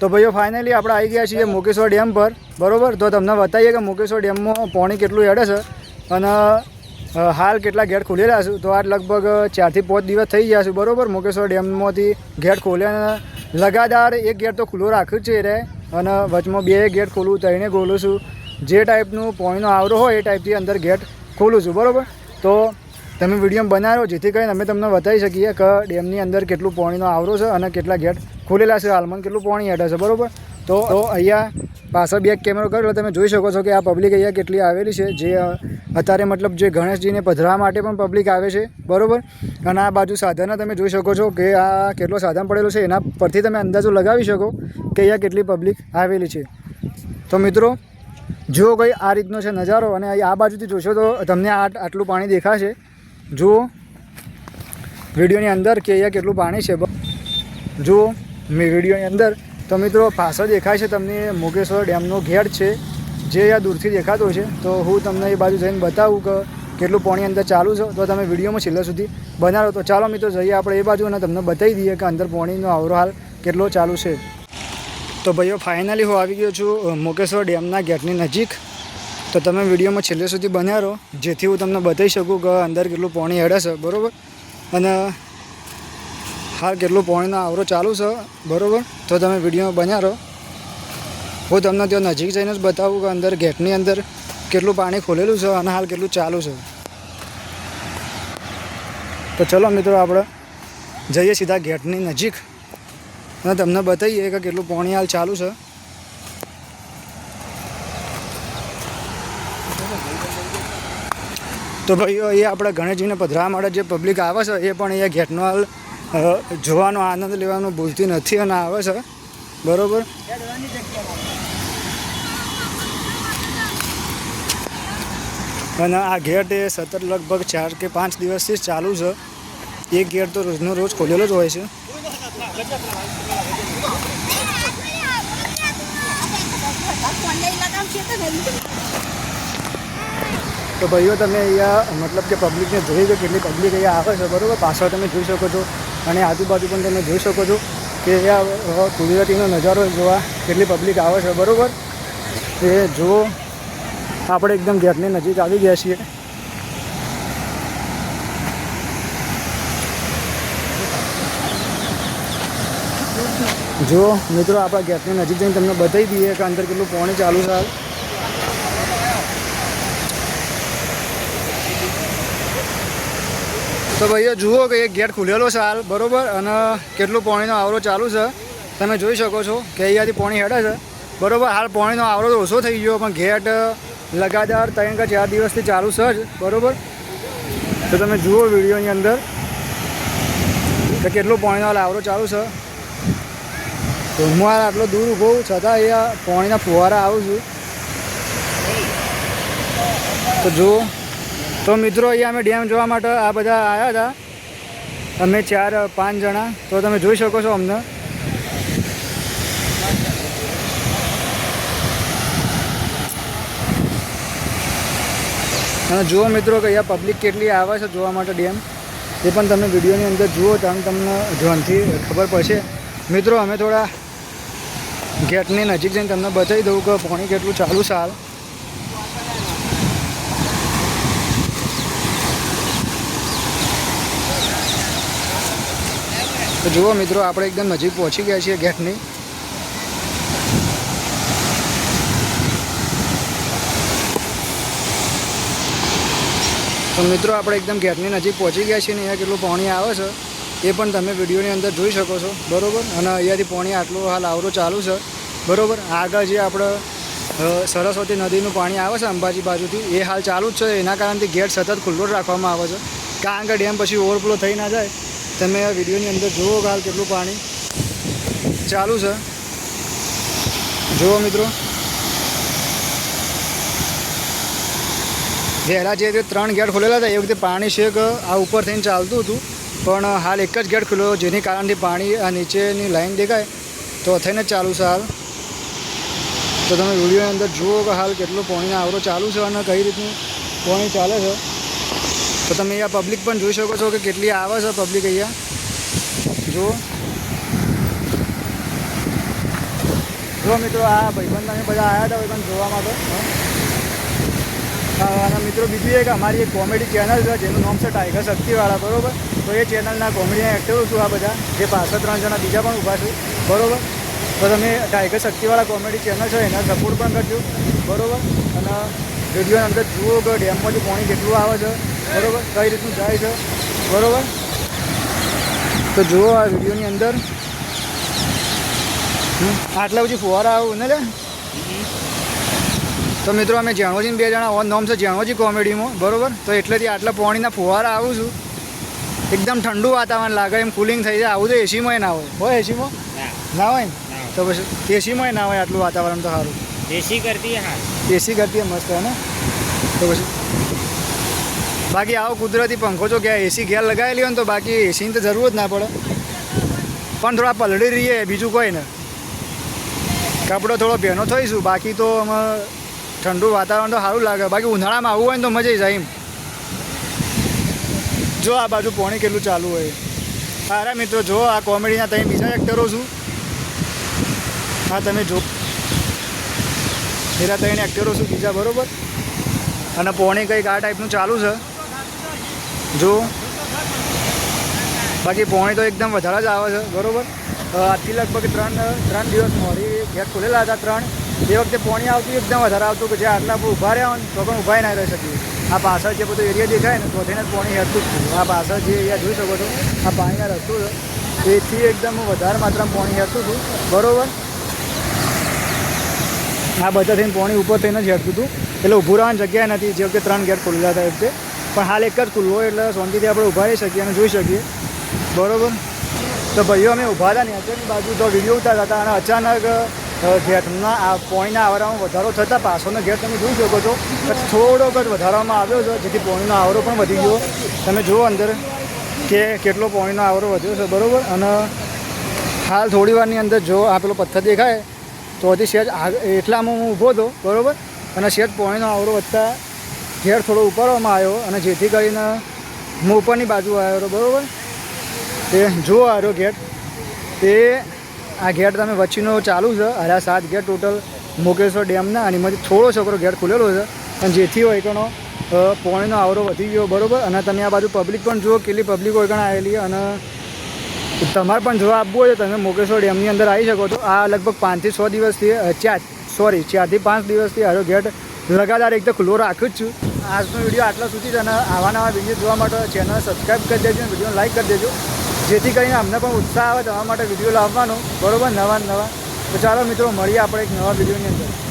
તો ભાઈઓ ફાઇનલી આપણે આવી ગયા છીએ મુકેશ્વર ડેમ પર. બરોબર? તો તમને બતાવીએ કે મુકેશ્વર ડેમમાં પાણી કેટલું એડે છે અને હાલ કેટલા ગેટ ખુલેલા છે. તો આજ લગભગ ચારથી પાંચ દિવસ થઈ ગયા છે, બરોબર? મુકેશ્વર ડેમમાંથી ગેટ ખોલ્યા અને લગાતાર એક ગેટ તો ખુલ્લો રાખ્યું છે રે. અને વચમાં બે ગેટ ખોલું તઈને ખોલું છું. જે ટાઈપનું પાણીનો આવરો હોય એ ટાઈપથી અંદર ગેટ ખોલું છું, બરોબર? તો તમે વીડિયો બનાવ્યો, જેથી કરીને અમે તમને બતાવી શકીએ કે ડેમની અંદર કેટલું પાણીનો આવરો છે અને કેટલા ગેટ ખુલેલા છે, હાલમાં કેટલું પાણી હેઠે છે, બરોબર? તો અહીંયા પાછળ બેક કેમેરો કર્યો તમે જોઈ શકો છો કે આ પબ્લિક અહીંયા કેટલી આવેલી છે, જે અત્યારે મતલબ જે ગણેશજીને પધરાવા માટે પણ પબ્લિક આવે છે, બરાબર? અને આ બાજુ સાધન તમે જોઈ શકો છો કે આ કેટલો સાધન પડેલો છે, એના પરથી તમે અંદાજો લગાવી શકો કે અહીંયા કેટલી પબ્લિક આવેલી છે. તો મિત્રો, જો કંઈ આ રીતનો છે નજારો અને આ બાજુથી જોશો તો તમને આ આટલું પાણી દેખાશે. જુઓ, વિડીયોની અંદર કે અહીંયા કેટલું પાણી છે. જુઓ, મેં વિડીયોની અંદર, તો મિત્રો પાછળ દેખાય છે તમને મુકેશ્વર ડેમનો ગેટ છે. જે અહીંયા દૂરથી દેખાતો છે. તો હું તમને એ બાજુ જઈને બતાવું કે કેટલું પાણી અંદર ચાલુ છે. તો તમે વિડીયોમાં છેલ્લે સુધી બનાવો. તો ચાલો મિત્રો જઈએ આપણે એ બાજુ અને તમને બતાવી દઈએ કે અંદર પાણીનો આવરો હાલ કેટલો ચાલુ છે. તો ભાઈઓ ફાઇનલી હું આવી ગયો છું મુકેશ્વર ડેમના ગેટની નજીક. તો તમે વિડીયોમાં છેલ્લે સુધી બન્યા રહો. જેથી હું તમને બતાવી શકું કે અંદર કેટલું પાણી હેડે છે, બરાબર? અને હાલ કેટલું પાણીનો આવરો ચાલુ છે, બરાબર? તો તમે વિડીયોમાં બન્યા રહો. હું તમને ત્યાં નજીક જઈને જ બતાવું કે અંદર ગેટની અંદર કેટલું પાણી ખોલેલું છે અને હાલ કેટલું ચાલુ છે. તો ચલો મિત્રો, આપણે જઈએ સીધા ગેટની નજીક અને તમને બતાવીએ કે કેટલું પાણી હાલ ચાલુ છે. તો ભાઈઓ એ આપણે ગણેશજીને પધરાવા માટે જે પબ્લિક આવે છે, એ પણ અહીંયા ગેટનો હાલ જોવાનો આનંદ લેવાનો ભૂલતી નથી અને આવે છે. બરાબર? અને આ ગેટ એ સતત લગભગ ચાર કે પાંચ દિવસથી ચાલુ છે. એ ગેટ તો રોજનો રોજ ખોલેલો જ હોય છે. તો ભાઈઓ, તમે અહીંયા, મતલબ કે પબ્લિકને જોઈ કે કેટલી પબ્લિક અહીંયા આવે છે, બરાબર? પાછળ તમે જોઈ શકો છો. અને આજુબાજુ પણ તમે જોઈ શકો છો કે અહીંયા કુદરતીનો નજારો જોવા કેટલી પબ્લિક આવે છે, બરાબર? એ જુઓ આપણે એકદમ ગેટની નજીક આવી ગયા છીએ. જુઓ મિત્રો, આપણા ગેટની નજીક જઈને તમને બતાવી દઈએ કે અંદર કેટલું પાણી ચાલુ છે તો ભાઈઓ જુઓ કે એક ગેટ ખુલેલો છે હાલ, બરોબર? અને કેટલું પાણીનો આવરો ચાલુ છે. તમે જોઈ શકો છો કે અહીંયાથી પાણી હેડે છે. બરોબર, હાલ પાણીનો આવરો તો ઓછો થઈ ગયો, પણ ગેટ લગાતાર ત્રણ કે ચાર દિવસથી ચાલુ છે જ, બરાબર? તો તમે જુઓ વિડીયોની અંદર કે કેટલું પાણીનો હાલ આવરો ચાલુ છે. તો હું હાલ આટલો દૂર ઊભો છતાં અહીંયા પાણીના ફુવારા આવું છું. તો જુઓ. તો મિત્રો, અહીંયા અમે ડેમ જોવા માટે આ બધા આવ્યા હતા. અમે ચાર, પાંચ જણા. તો તમે જોઈ શકો છો અમને. અને જુઓ મિત્રો કે અહીંયા પબ્લિક કેટલી આવે છે જોવા માટે ડેમ. એ પણ તમે વિડીયોની અંદર જુઓ તો તમને ધ્યાનથી ખબર પડશે. મિત્રો, અમે થોડા ગેટની નજીક જઈને તમને બતાવી દઉં કે પાણી કેટલું ચાલુ છે તો જુઓ મિત્રો, આપણે એકદમ નજીક પહોંચી ગયા છીએ ગેટની. તો મિત્રો, આપણે એકદમ ગેટની નજીક પહોંચી ગયા છીએ ને અહીંયા કેટલું પાણી આવે છે, એ પણ તમે વિડીયોની અંદર જોઈ શકો છો. બરાબર? અને અહીંયાથી પાણી આટલું હાલ આવરો ચાલુ છે. બરોબર? આગળ જે આપણે સરસ્વતી નદીનું પાણી આવે છે અંબાજી બાજુથી, એ હાલ ચાલુ જ છે. એના કારણથી ગેટ સતત ખુલ્લો જ રાખવામાં આવે છે. કારણ કે ડેમ પછી ઓવરફ્લો થઈ ના જાય તમે આ વિડીયોની અંદર જુઓ હાલ કેટલું પાણી. ચાલુ છે. જુઓ મિત્રો. વહેલા જે રીતે ત્રણ ગેટ ખોલેલા હતા, એ વખતે પાણી છેક આ ઉપર થઈને ચાલતું હતું. પણ હાલ એક જ ગેટ ખુલ્યો, જેની કારણથી પાણી આ નીચેની લાઈન દેખાય. તો થઈને ચાલુ છે હાલ. તો તમે વિડીયોની અંદર જુઓ કે હાલ કેટલું પાણીના આવરો ચાલુ છે અને કઈ રીતનું પાણી ચાલે છે. તો તમે અહીંયા પબ્લિક પણ જોઈ શકો છો કે કેટલી આવે છે પબ્લિક અહીંયા. જુઓ. જો મિત્રો, આ ભાઈબંધ અમે બધા આવ્યા હતા ભાઈબંધ જોવા માટે. અને મિત્રો, બીજું એક અમારી એક કોમેડી ચેનલ છે, જેનું નામ છે ટાઈગર શક્તિવાળા બરાબર? તો એ ચેનલના કોમેડી એક્ટર છું આ બધા. જે પાછળ ત્રણ જણા બીજા પણ ઊભા છે, બરાબર? તો તમે ટાઈગર શક્તિવાળા કોમેડી ચેનલ છે, એના સપોર્ટ પણ કરજો, બરાબર? અને વિડીયોની અંદર જુઓ કે ડેમમાંથી પાણી કેટલું આવે છે બરોબર? કઈ રીતનું જાય છે? બરોબર? તો જુઓ આ વિડીયોની અંદર. આટલા બધી ફુવારા આવું ને લે? તો મિત્રો અમે જાણોજીને બે જણા ઓન નોમ છે જાણોજી કોમેડીમાં બરોબર? તો એટલેથી આટલા પાણીના ફુવારા આવું છું. એકદમ ઠંડુ વાતાવરણ લાગે એમ કુલિંગ થઈ જાય. આવું તો એસીમાં ના હોય. હોય એસીમાં ના. ના હોય ને? તો પછી એસીમાં ના હોય આટલું વાતાવરણ તો સારું. એસી કરતી એસી કરતી મસ્ત હે ને? તો પછી બાકી આવો કુદરતી પંખો જો ક્યાં એસી ઘેર લગાવેલી હોય ને તો બાકી એસીની તો જરૂર જ ના પડે. પણ થોડા પલળી રહીએ, બીજું કોઈ ને. કપડો થોડો ભેનો થઈશું, બાકી તો અમે ઠંડુ વાતાવરણ તો સારું લાગે. બાકી ઉનાળામાં આવવું હોય ને તો મજા જાય એમ. જો આ બાજુ પોણી કેટલું ચાલુ હોય. અરે મિત્રો, જો આ કોમેડીના તમે બીજા એક્ટરો છું. હા તમે જો. પેલા ત્રણ એક્ટરો છું બીજા, બરોબર? અને પોણી કંઈક આ ટાઈપનું ચાલુ છે. જો. બાકી પોણી તો એકદમ વધારે જ આવે છે, બરોબર? આજથી લગભગ ત્રણ ત્રણ દિવસ મોડી ગેટ ખુલેલા હતા ત્રણ. એ વખતે પોણી આવતું એકદમ વધારે આવતું કે જે આટલા આપણે ઊભા રહ્યા હોય ને, તો પણ ઊભા ના રહી શકીએ. આ પાછળ જે બધો એરિયા દેખાય ને, તો થઈને પોણી હેરતું જ આ પાછળ જે એરિયા જોઈ શકો છો, આ પાણીના રસ્તો છે. એથી એકદમ વધારે માત્રામાં પોણી હેરતું હતું, બરોબર? આ બધા થઈને પોણી ઉપર થઈને જ હેરતું હતું. એટલે ઊભું રહેવાની જગ્યા નથી. જે વખતે ત્રણ ગેટ ખુલ્લા હતા એ વખતે. પણ હાલ એક જ ખુલ્લો એટલે શાંતિથી આપણે ઊભા રહી શકીએ અને જોઈ શકીએ. બરોબર? તો ભાઈઓ, અમે ઊભા હતા ને અત્યારની બાજુ તો વીડિયો ઉતારતા હતા અને અચાનક ગેટના આ પોણીના આવરામાં વધારો થતાં પાછળનો ગેટ તમે જોઈ શકો છો. થોડોક જ વધારવામાં આવ્યો છે, જેથી પોણીનો આવરો પણ વધી ગયો. તમે જુઓ અંદર કે કેટલો પોણીનો આવરો વધ્યો છે, બરાબર? અને હાલ થોડી વારની અંદર જો આ પેલો પથ્થર દેખાય, તો હજી આગ- એટલામાં હું ઊભો હતો, બરોબર? અને શેજ પોણીનો આવરો વધતા ઘેર થોડો ઉપાડવામાં આવ્યો અને જેથી કરીને હું ઉપરની બાજુ આવ્યો હતો, બરોબર? તે જુઓ આવ્યો ગેટ તે આ ગેટ તમે વચ્ચેનો ચાલુ છે અરે સાત ગેટ ટોટલ મુકેશ્વર ડેમના, અને એમાંથી થોડો છોકરો ગેટ ખુલેલો છે. અને જેથી હોય કણો પોણીનો આવરો વધી ગયો, બરોબર? અને તમે આ બાજુ પબ્લિક પણ જુઓ, કેટલી પબ્લિક હોય કણ આવેલી, અને તમારે પણ જોવા આપવું હોય તો તમે મોકેશ્વર ડેમની અંદર આવી શકો છો. આ લગભગ પાંચથી છ દિવસથી ચાર સોરી ચારથી પાંચ દિવસથી આરો ગેટ લગાતાર એકદમ ખુલ્લો રાખ્યો જ છું. આજનો વીડિયો આટલા સુધી જ અને આવા નવા વીડિયો જોવા માટે ચેનલ સબસ્ક્રાઈબ કરી દેજો અને વીડિયો લાઈક કરી દેજો. જેથી કરીને અમને પણ ઉત્સાહ આવે તમારા માટે વીડિયો લાવવાનો. બરોબર? નવા નવા. તો ચાલો મિત્રો, મળીએ આપણે એક નવા વિડીયોની અંદર.